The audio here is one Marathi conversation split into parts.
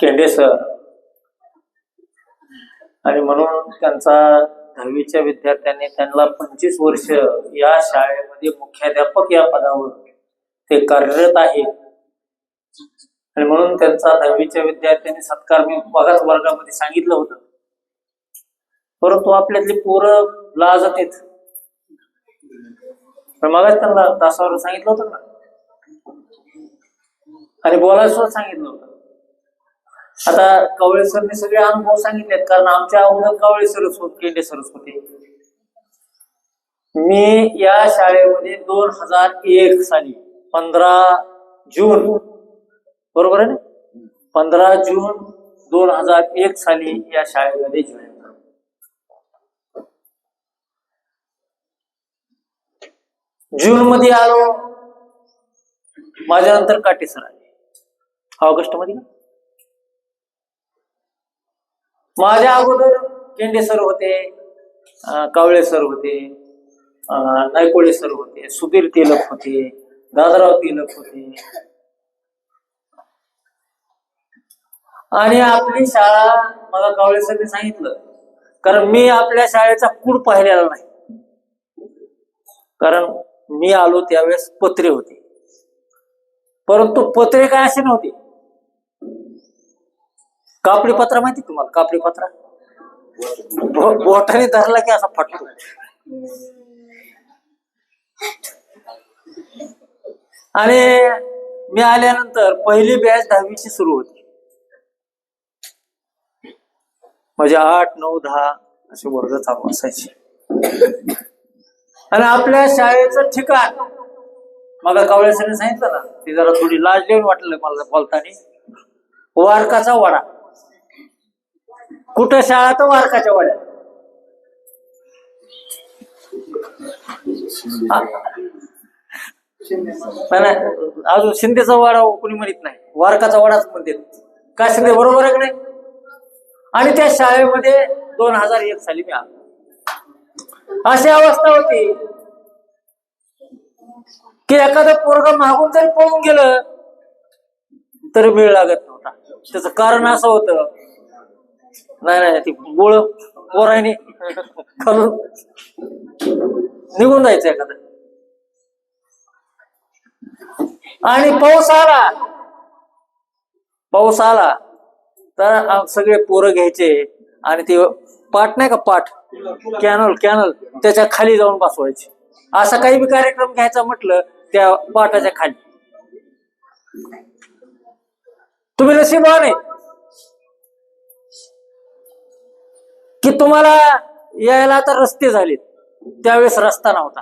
केंडे सर. आणि म्हणून त्यांचा दहावीच्या विद्यार्थ्यांनी त्यांना पंचवीस वर्ष या शाळेमध्ये मुख्याध्यापक या पदावर ते कार्यरत आहेत आणि म्हणून त्यांचा दहावीच्या विद्यार्थ्यांनी सत्कार मी बघाच वर्गामध्ये सांगितलं होतं. परंतु आपल्यातली पोरं लाजत आहेत. पण मगाच त्यांना तासावर सांगितलं होतं ना? आणि बोलायला सुद्धा सांगितलं होतं. आता कवळे सरने सगळे अनुभव सांगितलेत कारण आमच्या अगोदर कवळे सरच होत केंडे सरच होते. मी या शाळेमध्ये दोन हजार एक साली पंधरा जून बरोबर आहे ना? पंधरा जून दोन हजार एक साली या शाळेमध्ये जॉईन जून मध्ये आलो. माझ्यानंतर काटे सर आले. ऑगस्टमध्ये माझ्या अगोदर केंडे सर होते कावळे सर होते नायकोळे सर होते सुधीर तिलक होते दादाराव तिलक होते. आणि आपली शाळा मला कावळे सरने सांगितलं कारण मी आपल्या शाळेचा कूड पाहिलेला नाही. कारण मी आलो त्यावेळेस पत्रे होते. परंतु पत्रे काय असे नव्हते. कापडी पत्रा माहिती तुम्हाला? कापडी पत्रा? बो- बोटाने धरला की असा फटतो. आणि मी आल्यानंतर पहिली बॅच दहावीची सुरू होती. म्हणजे आठ नऊ दहा असे वर्ग चालू असायचे. आणि आपल्या शाळेचं ठिकाण मला कावळे सांगितलं ना ती जरा थोडी लाज देऊन वाटलं मला बोलताना. वारकाचा वाडा. कुठं शाळा तर वारकाच्या वाड्यात अजून शिंदेचा वाडा कोणी म्हणत नाही. वारकाचा वाडाच म्हणते काय शिंदे बरोबर आहे का नाही? आणि त्या शाळेमध्ये दोन हजार एक साली मी आलो अशी अवस्था होती. की एखादं पोरग मागून जरी पळून गेलं तरी वेळ लागत त्याचं कारण असं होतं. नाही नाही ती गोळ पोराने खालून निघून जायचं एखादं. आणि पाऊस आला. पाऊस आला. तर सगळे पोरं घ्यायचे आणि ते पाठ नाही का पाठ कॅनल कॅनल. त्याच्याखाली जाऊन बसवायचे. असा काही बी कार्यक्रम घ्यायचा म्हटलं त्या पाटाच्या खाली. तुम्ही नशीबवान आहे की तुम्हाला यायला आता रस्ते झालेत त्यावेळेस रस्ता नव्हता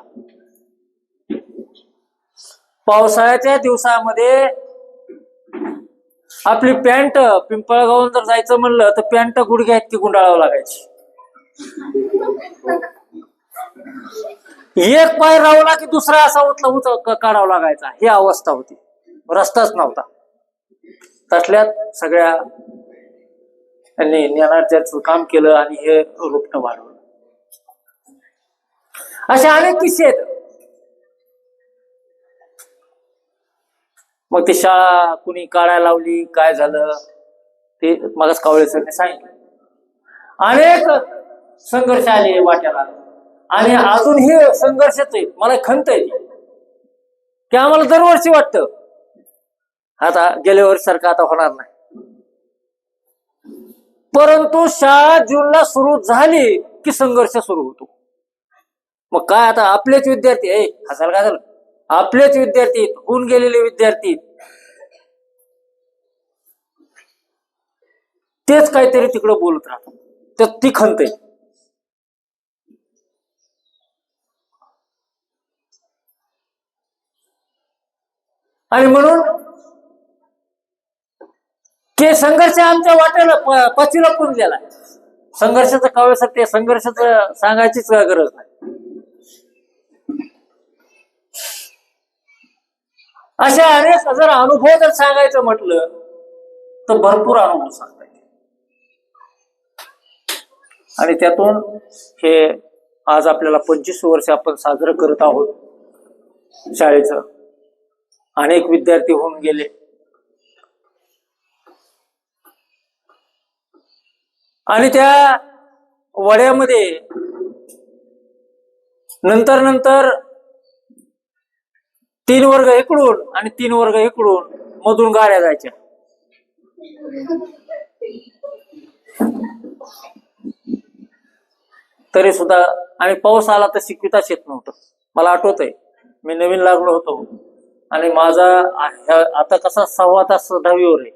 पावसाळ्याच्या दिवसामध्ये आपली पॅन्ट पिंपळगावून जर जायचं म्हणलं तर पॅन्ट गुडघ्या इतकी गुंडाळावं लागायची एक पाय रावला की दुसरा असा उचला उच काढावा लागायचा ही अवस्था होती रस्ताच नव्हता तसल्यात सगळ्या त्यांनी ज्ञानार्जाचं काम केलं आणि हे रुग्ण वाढवलं. असे अनेक किस्से आहेत. मग ती शाळा कुणी काळा लावली काय झालं ते मगच कावळे सरने सांगितलं. अनेक संघर्ष आले वाट्याला. आणि अजूनही संघर्षच आहे मला खंत आहे की आम्हाला दरवर्षी वाटतं आता गेल्या वर्षी सारखं आता होणार नाही. परंतु शाळा जूनला सुरू झाली की संघर्ष सुरू होतो. मग काय आता आपलेच विद्यार्थी ए हसायला काय झालं? आपलेच विद्यार्थी होऊन गेलेले विद्यार्थी. तेच काहीतरी तिकडं बोलत राहतात. तर ती खंत आणि म्हणून ते संघर्ष आमच्या वाट्याला प- पचीला पण गेला. संघर्षाचं काव्यासाठी ते संघर्षाचं सांगायचीच गरज नाही. अशा अनेक जर अनुभव जर सांगायचं म्हटलं तर भरपूर अनुभव सांगता येईल आणि त्यातून हे आज आपल्याला पंचवीस वर्ष आपण साजरं करत आहोत शाळेचं. अनेक विद्यार्थी होऊन गेले. आणि त्या वड्यामध्ये नंतर नंतर तीन वर्ग इकडून आणि तीन वर्ग इकडून मधून गाड्या जायच्या. तरी सुद्धा आणि पाऊस आला तर शिकविताच येत नव्हतं. मला आठवत आहे मी नवीन लागलो होतो आणि माझा आता कसा सव्वा तास दहावीवर आहे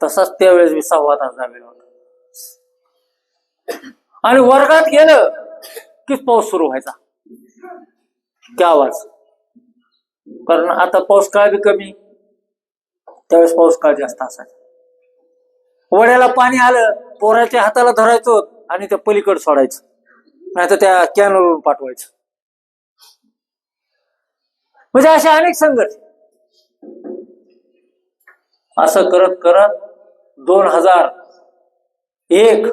तसाच त्यावेळेस मी सव्वा तास दहावीवर होता. आणि वर्गात गेलं की पाऊस सुरू व्हायचा. त्या आवाज. कारण आता पाऊस काळ बी कमी? त्यावेळेस पाऊस काळ जास्त असायचा? वड्याला पाणी आलं पोराच्या हाताला धरायचो आणि त्या पलीकडे सोडायचं. नाही तर त्या कॅनवरून पाठवायचं. म्हणजे असे अनेक संघर्ष. असं करत करत दोन हजार एक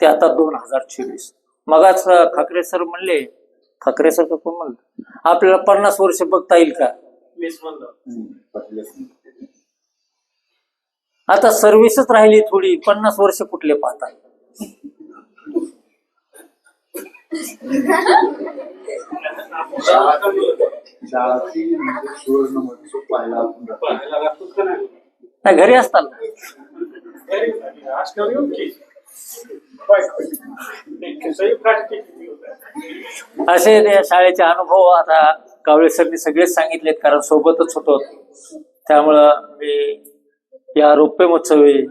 ते आता दोन हजार चोवीस. मगाच खाकरे सर म्हणले खाकरे सर कोण म्हणलं? आपल्याला पन्नास वर्ष बघता येईल का? आता सर्व्हिसच राहिली थोडी पन्नास वर्ष कुठले पाहता. नाही? घरी असताना असे त्या शाळेचे अनुभव आता कावळे सरनी सगळेच सांगितलेत कारण सोबतच होतो. त्यामुळं मी या रौप्य महोत्सवी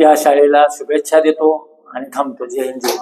या शाळेला शुभेच्छा देतो आणि थांबतो. जय हिंद जय